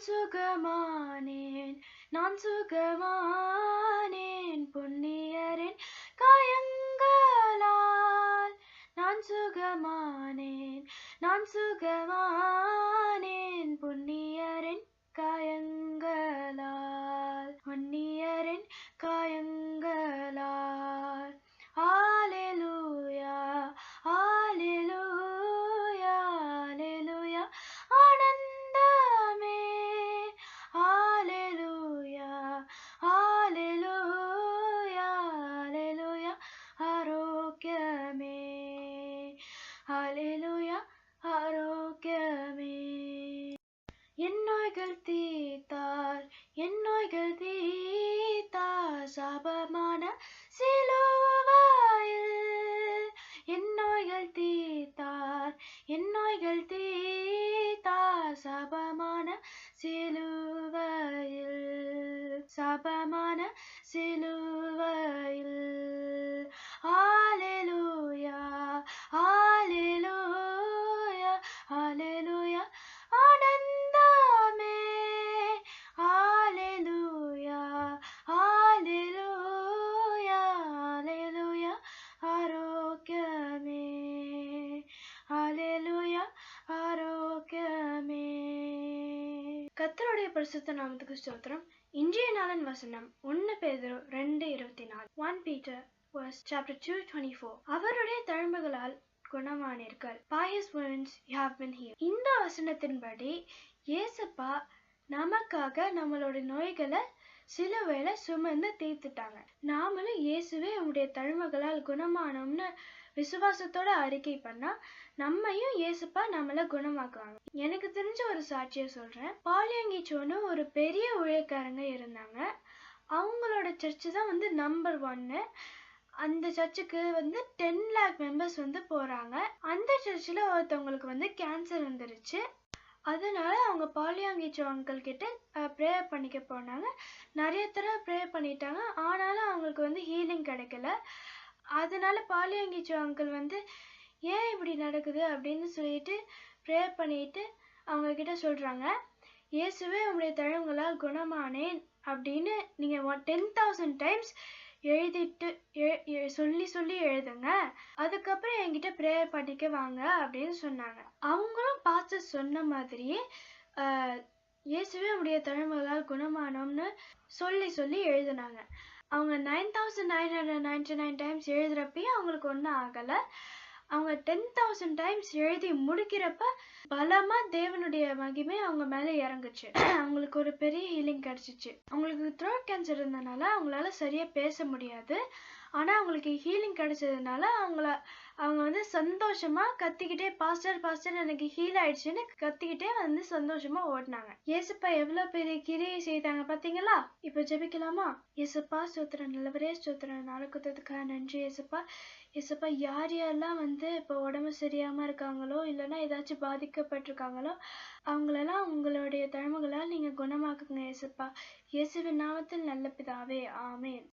நான் சுகமானேன் நான் சுகமானேன் பொன்னியரின் காயங்களால். நான் சுகமானேன் நான் சுகமானேன் சாபமான சிலுவையில் கத்தருடைய பரிசுத்த நாமத்துக்கு ஸ்தோத்திரம். இன்றைய நாளின் வசனம் ஒன்னு பேதுரு ரெண்டு இருபத்தி நாலு. One Peter verse chapter two twenty four. அவருடைய தழும்புகளால் குணமானீர்கள். பாயஸ் வேர்ன்ஸ் ஹாவ் பின் ஹியர் இந்த வசனத்தின்படி ஏசப்பா நமக்காக நம்மளோட நோய்களை சிலுவையில சுமந்து தீர்த்துட்டாங்க. நாமளும் இயேசுவே உங்களுடைய தழும்புகளால் குணமானோம்னு விசுவாசத்தோட அறிக்கை பண்ணா நம்மையும் ஏசப்பா நம்மள குணமாக்குவாங்க. எனக்கு தெரிஞ்ச ஒரு சாட்சியை சொல்றேன். பாலியங்கிச்சோன்னு ஒரு பெரிய ஊழியக்காரங்க இருந்தாங்க. அவங்களோட சர்ச்சு தான் வந்து நம்பர் ஒன்னு அந்த சர்ச்சுக்கு வந்து டென் லேக் மெம்பர்ஸ் வந்து போறாங்க. அந்த சர்ச்சில் ஒருத்தவங்களுக்கு வந்து கேன்சர் வந்துருச்சு. அதனால அவங்க பாலியாங்கிச்சோ அங்கிள் கிட்ட ப்ரேயர் பண்ணிக்க போனாங்க. நிறைய தடவை ப்ரேயர் பண்ணிட்டாங்க. ஆனாலும் அவங்களுக்கு வந்து ஹீலிங் கிடைக்கல. அதனால பாலியாங்கிச்சோ அங்கிள் வந்து ஏன் இப்படி நடக்குது? அப்படின்னு சொல்லிட்டு ப்ரேயர் பண்ணிட்டு அவங்க கிட்ட சொல்றாங்க. இயேசுவே உங்களுடைய தழுங்களால் குணமானேன் அப்படின்னு நீங்க டென் தௌசண்ட் டைம்ஸ் எழுதிட்டு எ- சொல்லி சொல்லி எழுதுங்க. அதுக்கப்புறம் என்கிட்ட ப்ரேயர் பண்ணிக்க வாங்க அப்படின்னு சொன்னாங்க. அவங்களும் பார்த்து சொன்ன மாதிரியே இயேசுவே உடைய தழும்புகளால் குணமானோம்னு சொல்லி சொல்லி எழுதுனாங்க. அவங்க nine thousand nine hundred ninety nine times எழுதுறப்பையும் அவங்களுக்கு ஒன்றும் ஆகலை. அவங்க டென் தௌசண்ட் டைம்ஸ் எழுதி முடிக்கிறப்ப பலமா தேவனுடைய மகிமை அவங்க மேல இறங்குச்சு. அவங்களுக்கு ஒரு பெரிய ஹீலிங் கிடைச்சிச்சு. அவங்களுக்கு த்ரோட் கேன்சர் இருந்தனால அவங்களால சரியா பேச முடியாது. ஆனால் அவங்களுக்கு ஹீலிங் கிடைச்சதுனால அவங்கள அவங்க வந்து சந்தோஷமாக கத்திக்கிட்டே பாஸ்டர் பாஸ்டர் எனக்கு ஹீல் ஆயிடுச்சுன்னு கத்திக்கிட்டே வந்து சந்தோஷமாக ஓடினாங்க. ஏசப்பா எவ்வளோ பெரிய கிரியை செய்தாங்க பார்த்தீங்களா இப்போ ஜெபிக்கலாமா? ஏசப்பா ஸ்தோத்திரம். நல்லவரே ஸ்தோத்திரம். நாளுக்குத்ததுக்காக நன்றி ஏசப்பா. ஏசப்பா யார் யாரெல்லாம் வந்து இப்போ உடம்பு சரியாமல் இருக்காங்களோ இல்லைன்னா ஏதாச்சும் பாதிக்கப்பட்டிருக்காங்களோ அவங்களெல்லாம் உங்களுடைய தழமைகளால் நீங்கள் குணமாக்குங்க ஏசப்பா. இயேசுவின் நாமத்தில் நல்ல பிதாவே. ஆமேன்.